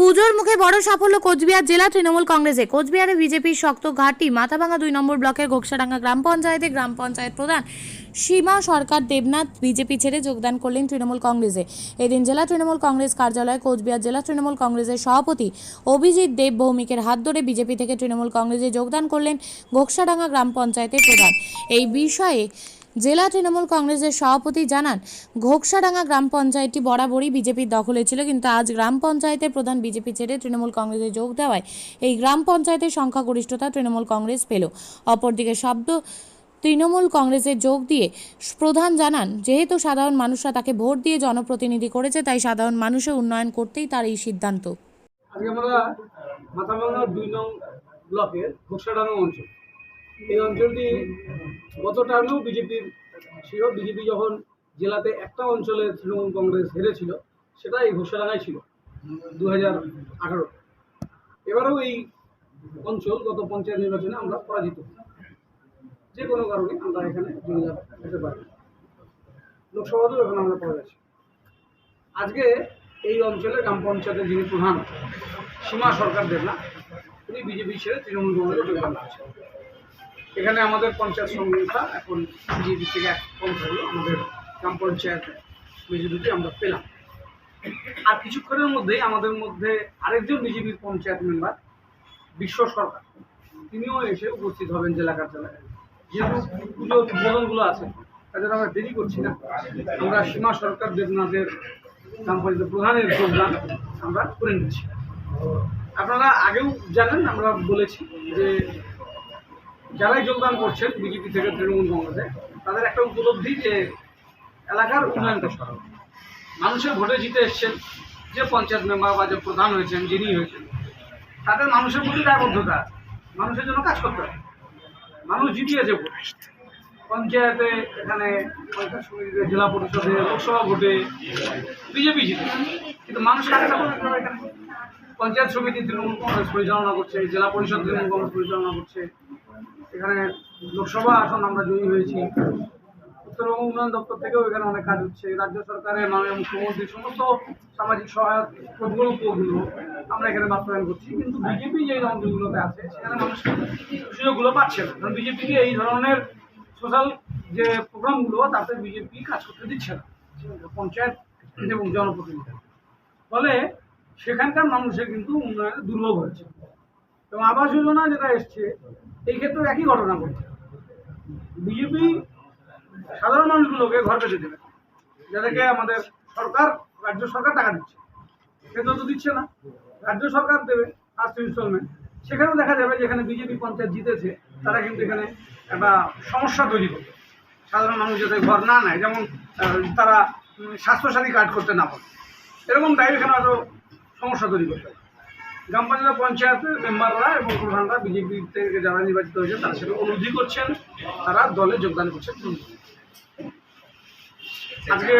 পুজোর মুখে বড় সাফল্য কোচবিহার জেলা তৃণমূল কংগ্রেসে। কোচবিহারে বিজেপির শক্ত ঘাঁটি, মাথাভাঙা দুই নম্বর ব্লকের ঘোকসাডাঙ্গা গ্রাম পঞ্চায়েতে গ্রাম পঞ্চায়েত প্রধান সীমা সরকার দেবনাথ বিজেপি ছেড়ে যোগদান করলেন তৃণমূল কংগ্রেসে। এদিন জেলা তৃণমূল কংগ্রেস কার্যালয়ে কোচবিহার জেলা তৃণমূল কংগ্রেসের সভাপতি অভিজিৎ দেব ভৌমিকের হাত ধরে বিজেপি থেকে তৃণমূল কংগ্রেসে যোগদান করলেন ঘোকসাডাঙ্গা গ্রাম পঞ্চায়েতের প্রধান। এই বিষয়ে জেলা তৃণমূল কংগ্রেসের সভাপতি জানান, ঘোকসাডাঙ্গা গ্রাম পঞ্চায়েতটি বরাবরই বিজেপির দখলে ছিল, কিন্তু আজ গ্রাম পঞ্চায়েতের প্রধান বিজেপি ছেড়ে তৃণমূল কংগ্রেসে যোগ দেওয়ায় এই গ্রাম পঞ্চায়েতের সংখ্যাগরিষ্ঠতা তৃণমূল কংগ্রেস পেল। অপরদিকে শব্দ তৃণমূল কংগ্রেসে যোগ দিয়ে প্রধান জানান, যেহেতু সাধারণ মানুষরা তাকে ভোট দিয়ে জনপ্রতিনিধি করেছে, তাই সাধারণ মানুষের উন্নয়ন করতেই তার এই সিদ্ধান্ত। আমরা দুই নং ব্লকের ঘোষাডাঙ্গা অঞ্চল। এই অঞ্চলটি গত টার্মেও বিজেপির ছিল। বিজেপি যখন জেলাতে একটা অঞ্চলে তৃণমূল কংগ্রেস হেরেছিল, সেটা এই ঘোষাডাঙ্গায় ছিল দু হাজার আঠারো এবারেও এই অঞ্চল গত পঞ্চায়েত নির্বাচনে আমরা পরাজিত। যে কোনো কারণে আমরা এখানে হতে পারি। লোকসভাতেও এখন আমরা পরাজয় আজকে এই অঞ্চলে গ্রাম পঞ্চায়েতের যিনি প্রধান, সীমা সরকার দেবনা তিনি বিজেপি ছেড়ে তৃণমূল কংগ্রেসে যোগদান করেছেন। এখানে আমাদের পঞ্চায়েত সংস্থা এখন বিজেপি থেকে এক থাকল আমাদের গ্রাম পঞ্চায়েত মেজরিটি আমরা পেলাম। আর কিছুক্ষণের মধ্যেই আমাদের মধ্যে আরেকজন বিজেপির পঞ্চায়েত মেম্বার, বিশ্ব সরকার, তিনিও এসে উপস্থিত হবেন জেলা কার্যালয়ে। যেহেতু পুজো আছে, তাদের আমরা দেরি করছি না। আমরা সীমা সরকার দেবনাথের গ্রাম পঞ্চায়েত প্রধানের যোগদান আমরা করে নিচ্ছি। আপনারা আগেও জানেন, আমরা বলেছি যে যারাই যোগদান করছেন, বিজেপি থেকে তৃণমূল কংগ্রেসে, তাদের একটা উপলব্ধি যে এলাকার উন্নয়ন করতে হবে মানুষের ভোটে জিতে এসছেন, যে পঞ্চায়েত মেম্বার বা যে প্রধান হয়েছেন, যিনি হয়েছেন, তাদের মানুষের প্রতি দায়বদ্ধতা, মানুষের জন্য কাজ করতে হবে। মানুষ জিতিয়েছে ভোট। পঞ্চায়েতে এখানে জেলা পরিষদে, লোকসভা ভোটে বিজেপি জিতে কিন্তু মানুষ এখানে? পঞ্চায়েত সমিতি তৃণমূল কংগ্রেস পরিচালনা করছে, জেলা পরিষদ তৃণমূল কংগ্রেস পরিচালনা করছে এখানে লোকসভা আসন আমরা জয়ী হয়েছি। উত্তরবঙ্গ উন্নয়ন দপ্তর থেকেও এখানে অনেক কাজ হচ্ছে। রাজ্য সরকারের মাননীয় মুখ্যমন্ত্রী সমস্ত সামাজিক সহায়ক প্রকল্পগুলো আমরা এখানে বাস্তবায়ন করছি। কিন্তু বিজেপি যে অঞ্চলগুলোতে আছে, সেখানে মানুষ সুযোগগুলো পাচ্ছে না। কারণ বিজেপিকে এই ধরনের সোশ্যাল যে প্রোগ্রামগুলো, তাতে বিজেপি কাজ করতে দিচ্ছে না। পঞ্চায়েত এবং জনপ্রতিনিধি ফলে সেখানকার মানুষের কিন্তু উন্নয়নে দুর্ভোগ হয়েছে এবং আবাস যোজনা যেটা এসছে এই ক্ষেত্রে একই ঘটনা ঘটছে। বিজেপি সাধারণ মানুষগুলোকে ঘর পেতে দেবে, যাদেরকে আমাদের সরকার, রাজ্য সরকার টাকা দিচ্ছে। কেন্দ্র তো দিচ্ছে না। রাজ্য সরকার দেবে ফার্স্ট ইনস্টলমেন্ট সেখানেও দেখা যাবে যেখানে বিজেপি পঞ্চায়েত জিতেছে, তারা কিন্তু এখানে একটা সমস্যা তৈরি করবে। সাধারণ মানুষ যাতে ঘর না নেয়, যেমন তারা স্বাস্থ্যসাথী কার্ড করতে না পারে। এরকম টাইপ এখানে হয়তো সমস্যা তৈরি করতে হবে গ্রাম পঞ্চায়েত পঞ্চায়েতের মেম্বাররা এবং প্রধানরা বিজেপি থেকে যারা নির্বাচিত হয়েছে, তারা সেটা অনুরোধই করছেন। তারা দলে যোগদান করছেন। আজকে